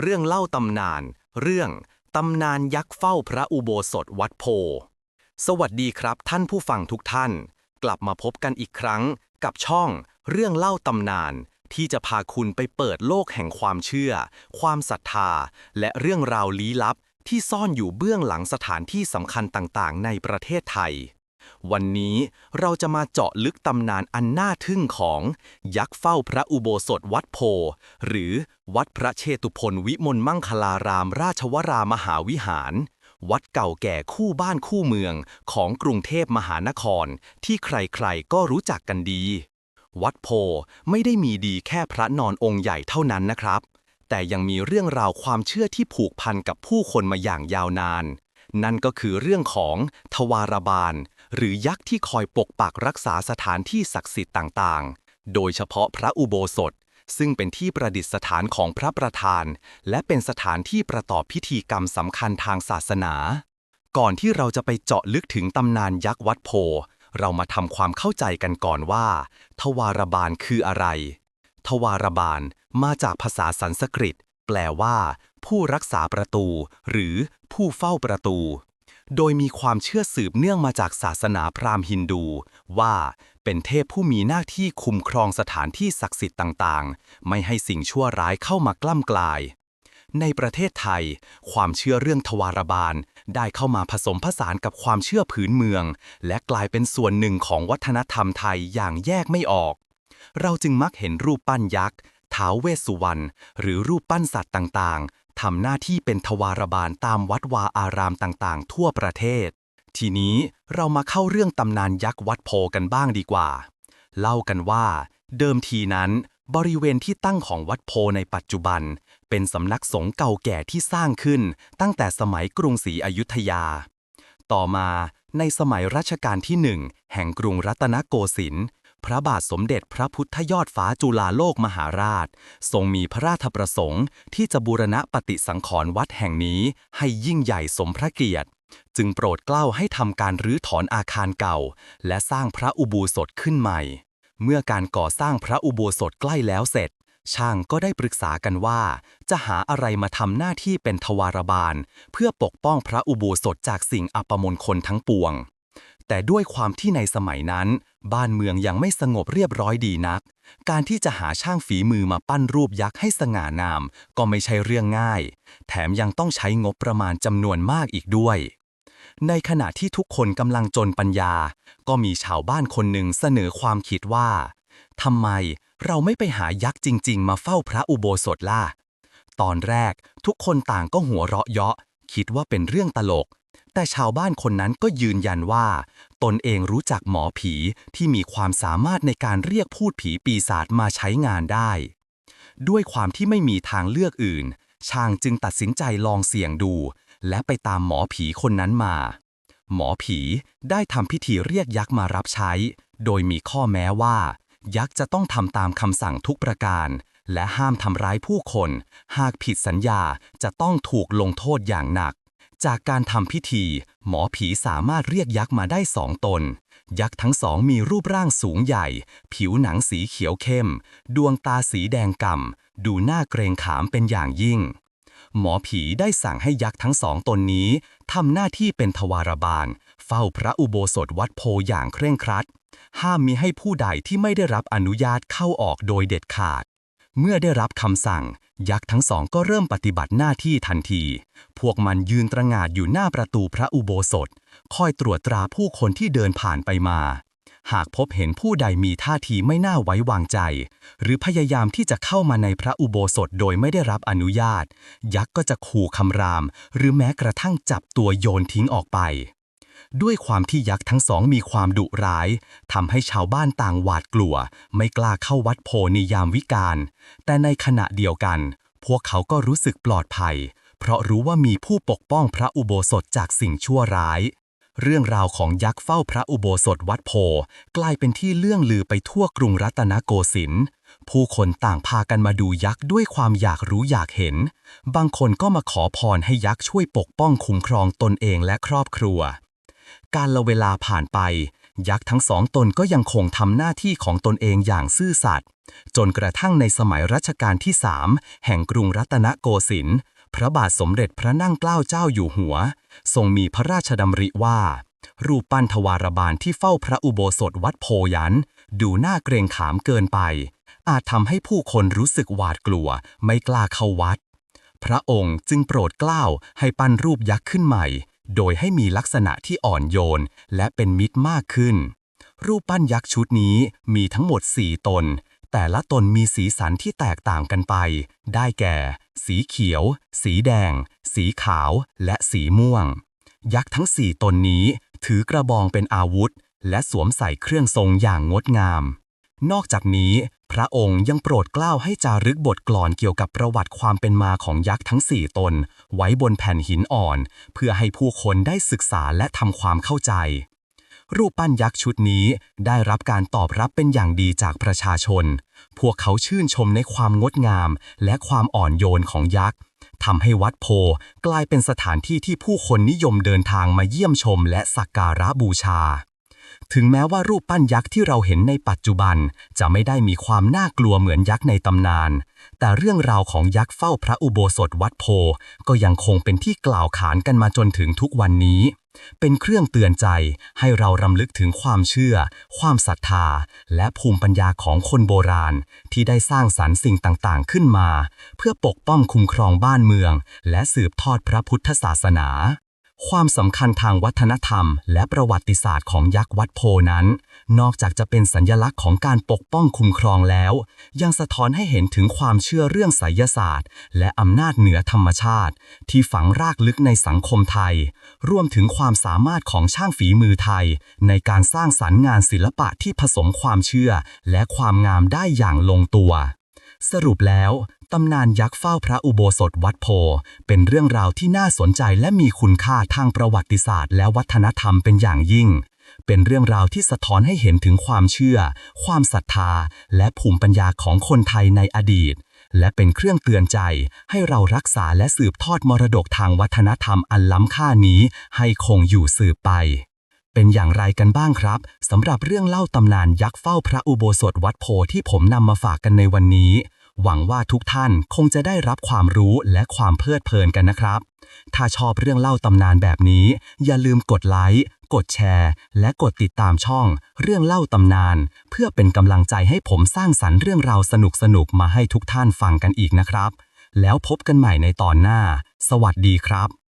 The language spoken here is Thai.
เรื่องเล่าตำนาน เรื่องตำนานยักษ์เฝ้าพระอุโบสถวัดโพ สวัสดีครับท่านผู้ฟังทุกท่าน กลับมาพบกันอีกครั้งกับช่อง เรื่องเล่าตำนาน ที่จะพาคุณไปเปิดโลกแห่งความเชื่อ ความศรัทธา และเรื่องราวลี้ลับที่ซ่อนอยู่เบื้องหลังสถานที่สำคัญต่างๆ ในประเทศไทย วันนี้เราจะมาเจาะลึกตำนานอันน่าทึ่งของ ยักษ์เฝ้าพระอุโบสถวัดโพ หรือวัดพระเชตุพนวิมลมังคลาราม ราชวรามหาวิหาร วัดเก่าแก่คู่บ้านคู่เมืองของกรุงเทพมหานคร ที่ใครๆก็รู้จักกันดี วัดโพไม่ได้มีดีแค่พระนอนองค์ใหญ่เท่านั้นนะครับ แต่ยังมีเรื่องราวความเชื่อที่ผูกพันกับผู้คนมาอย่างยาวนาน นั่นก็คือเรื่องของทวารบาล หรือยักษ์ที่คอยปกปักรักษาสถานที่ศักดิ์สิทธิ์ต่างๆ โดยเฉพาะพระอุโบสถ ซึ่งเป็นที่ประดิษฐานของพระประธาน และเป็นสถานที่ประกอบพิธีกรรมสำคัญทางศาสนา ก่อนที่เราจะไปเจาะลึกถึงตำนานยักษ์วัดโพ เรามาทำความเข้าใจกันก่อนว่า ทวารบาลคืออะไร ทวารบาลมาจากภาษาสันสกฤต แปลว่า ผู้รักษาประตู หรือผู้เฝ้าประตู โดยมีความเชื่อสืบเนื่องมาจากศาสนาพราหมณ์ฮินดู ว่าเป็นเทพผู้มีหน้าที่คุ้มครองสถานที่ศักดิ์สิทธิ์ต่างๆ ไม่ให้สิ่งชั่วร้ายเข้ามากล้ำกลาย ในประเทศไทย ความเชื่อเรื่องทวารบาลได้เข้ามาผสมผสานกับความเชื่อผืนเมือง และกลายเป็นส่วนหนึ่งของวัฒนธรรมไทยอย่างแยกไม่ออก เราจึงมักเห็นรูปปั้นยักษ์ท้าวเวสสุวรรณหรือรูปปั้นสัตว์ต่างๆ ทำหน้าที่เป็นทวารบาลตามวัดวาอารามต่างๆ ทั่วประเทศ ทีนี้เรามาเข้าเรื่องตำนานยักษ์วัดโพกันบ้างดีกว่า เล่ากันว่า เดิมทีนั้น บริเวณที่ตั้งของวัดโพในปัจจุบัน เป็นสำนักสงฆ์เก่าแก่ที่สร้างขึ้น ตั้งแต่สมัยกรุงศรีอยุธยา ต่อมาในสมัยรัชกาลที่หนึ่งแห่งกรุงรัตนโกสินทร์ พระบาทสมเด็จพระพุทธยอดฟ้าจุฬาโลกมหาราช ทรงมีพระราชประสงค์ที่จะบูรณะปฏิสังขรณ์วัดแห่งนี้ให้ยิ่งใหญ่สมพระเกียรติ จึงโปรดเกล้าให้ทำการรื้อถอนอาคารเก่า และสร้างพระอุโบสถขึ้นใหม่ เมื่อการก่อสร้างพระอุโบสถใกล้แล้วเสร็จ ช่างก็ได้ปรึกษากันว่า จะหาอะไรมาทำหน้าที่เป็นทวารบาล เพื่อปกป้องพระอุโบสถจากสิ่งอัปมงคลทั้งปวง แต่ด้วยความที่ในสมัยนั้น บ้านเมืองยังไม่สงบเรียบร้อยดีนัก การที่จะหาช่างฝีมือมาปั้นรูปยักษ์ให้สง่างาม ก็ไม่ใช่เรื่องง่าย แถมยังต้องใช้งบประมาณจำนวนมากอีกด้วย ในขณะที่ทุกคนกำลังจนปัญญา ก็มีชาวบ้านคนหนึ่งเสนอความคิดว่าทำไมเราไม่ไปหายักษ์จริง ๆ มาเฝ้าพระอุโบสถล่ะ ตอนแรกทุกคนต่างก็หัวเราะเยาะ คิดว่าเป็นเรื่องตลก แต่ชาวบ้านคนนั้นก็ยืนยันว่า ตนเองรู้จักหมอผีที่มีความสามารถในการเรียกพูดผีปีศาจมาใช้งานได้ ด้วยความที่ไม่มีทางเลือกอื่น ช่างจึงตัดสินใจลองเสี่ยงดู และไปตามหมอผีคนนั้นมา หมอผีได้ทำพิธีเรียกยักษ์มารับใช้ โดยมีข้อแม้ว่า ยักษ์จะต้องทำตามคำสั่งทุกประการ และห้ามทำร้ายผู้คน หากผิดสัญญาจะต้องถูกลงโทษอย่างหนัก จากการทำพิธี หมอผีสามารถเรียกยักษ์มาได้สองตน ยักษ์ทั้งสองมีรูปร่างสูงใหญ่ ผิวหนังสีเขียวเข้ม ดวงตาสีแดงก่ำ ดูหน่าเกรงขามเป็นอย่างยิ่ง หมอผีได้สั่งให้ยักษ์ทั้งสองตนนี้ทำหน้าที่เป็นทวารบาล เฝ้าพระอุโบสถวัดโพอย่างเคร่งครัด ห้ามมิให้ผู้ใดที่ไม่ได้รับอนุญาตเข้าออกโดยเด็ดขาด เมื่อได้รับคำสั่ง ยักษ์ทั้งสองก็เริ่มปฏิบัติหน้าที่ทันที พวกมันยืนตระหง่านอยู่หน้าประตูพระอุโบสถ คอยตรวจตราผู้คนที่เดินผ่านไปมา หากพบเห็นผู้ใดมีท่าทีไม่น่าไว้วางใจ หรือพยายามที่จะเข้ามาในพระอุโบสถโดยไม่ได้รับอนุญาต ยักษ์ก็จะขู่คำราม หรือแม้กระทั่งจับตัวโยนทิ้งออกไป ด้วยความที่ยักษ์ทั้งสองมีความดุร้ายทำให้ชาวบ้านต่างหวาดกลัว ไม่กล้าเข้าวัดโพในยามวิกาลแต่ในขณะเดียวกัน พวกเขาก็รู้สึกปลอดภัย เพราะรู้ว่ามีผู้ปกป้องพระอุโบสถจากสิ่งชั่วร้าย เรื่องราวของยักษ์เฝ้าพระอุโบสถวัดโพ กลายเป็นที่เลื่องลือไปทั่วกรุงรัตนโกสินทร์ผู้คนต่างพากันมาดูยักษ์ด้วยความอยากรู้อยากเห็น บางคนก็มาขอพรให้ยักษ์ช่วยปกป้องคุ้มครองตนเองและครอบครัว การละเวลาผ่านไป ยักษ์ทั้งสองตนก็ยังคงทำหน้าที่ของตนเองอย่างซื่อสัตย์จนกระทั่งในสมัยรัชกาลที่สามแห่งกรุงรัตนโกสินทร์พระบาทสมเด็จพระนั่งเกล้าเจ้าอยู่หัว ทรงมีพระราชดำริว่า รูปปั้นทวารบาลที่เฝ้าพระอุโบสถวัดโพยัน ดูน่าเกรงขามเกินไป อาจทำให้ผู้คนรู้สึกหวาดกลัวไม่กล้าเข้าวัด พระองค์จึงโปรดเกล้าให้ปั้นรูปยักษ์ขึ้นใหม่ โดยให้มีลักษณะที่อ่อนโยน และเป็นมิตรมากขึ้น รูปปั้นยักษ์ชุดนี้มีทั้งหมด 4 ตน แต่ละตนมีสีสันที่แตกต่างกันไป ได้แก่ สีเขียว สีแดง สีขาว และสีม่วง ยักษ์ทั้ง 4 ตนนี้ถือกระบองเป็นอาวุธ และสวมใส่เครื่องทรงอย่างงดงาม นอกจากนี้ พระองค์ยังโปรดเกล้าให้จารึกบทกลอนเกี่ยวกับประวัติความเป็นมาของยักษ์ทั้ง4ตน ไว้บนแผ่นหินอ่อน เพื่อให้ผู้คนได้ศึกษาและทำความเข้าใจ รูปปั้นยักษ์ชุดนี้ได้รับการตอบรับเป็นอย่างดีจากประชาชน พวกเขาชื่นชมในความงดงาม และความอ่อนโยนของยักษ์ทำให้วัดโพกลายเป็นสถานที่ที่ผู้คนนิยมเดินทางมาเยี่ยมชมและสักการะบูชา ถึงแม้ว่ารูปปั้นยักษ์ที่เราเห็นในปัจจุบัน จะไม่ได้มีความน่ากลัวเหมือนยักษ์ในตำนาน แต่เรื่องราวของยักษ์เฝ้าพระอุโบสถวัดโพ ก็ยังคงเป็นที่กล่าวขานกันมาจนถึงทุกวันนี้ เป็นเครื่องเตือนใจให้เรารำลึกถึงความเชื่อ ความศรัทธา และภูมิปัญญาของคนโบราณ ที่ได้สร้างสรรค์สิ่งต่างๆ ขึ้นมา เพื่อปกป้องคุ้มครองบ้านเมือง และสืบทอดพระพุทธศาสนา ความสำคัญทางวัฒนธรรม และประวัติศาสตร์ของยักษ์วัดโพนั้น นอกจากจะเป็นสัญลักษณ์ของการปกป้องคุ้มครองแล้ว ยังสะท้อนให้เห็นถึงความเชื่อเรื่องไสยศาสตร์ และอำนาจเหนือธรรมชาติ ที่ฝังรากลึกในสังคมไทย รวมถึงความสามารถของช่างฝีมือไทย ในการสร้างสรรค์งานศิลปะที่ผสมความเชื่อ และความงามได้อย่างลงตัวสรุปแล้ว ตำนานยักษ์เฝ้าพระอุโบสถวัดโพ เป็นเรื่องราวที่น่าสนใจและมีคุณค่าทางประวัติศาสตร์ และวัฒนธรรมเป็นอย่างยิ่ง เป็นเรื่องราวที่สะท้อนให้เห็นถึงความเชื่อ ความศรัทธา และภูมิปัญญาของคนไทยในอดีต และเป็นเครื่องเตือนใจ ให้เรารักษาและสืบทอดมรดกทางวัฒนธรรมอันล้ำค่านี้ ให้คงอยู่สืบไปเป็นอย่างไรกันบ้างครับสำหรับเรื่องเล่าตำนานยักษ์เฝ้าพระอุโบสถวัดโพที่ผมนำมาฝากกันในวันนี้ หวังว่าทุกท่านคงจะได้รับความรู้และความเพลิดเพลินกันนะครับ ถ้าชอบเรื่องเล่าตำนานแบบนี้ อย่าลืมกดไลค์ กดแชร์ และกดติดตามช่อง เรื่องเล่าตำนาน เพื่อเป็นกำลังใจให้ผมสร้างสรรค์เรื่องราวสนุกๆมาให้ทุกท่านฟังกันอีกนะครับ แล้วพบกันใหม่ในตอนหน้า สวัสดีครับ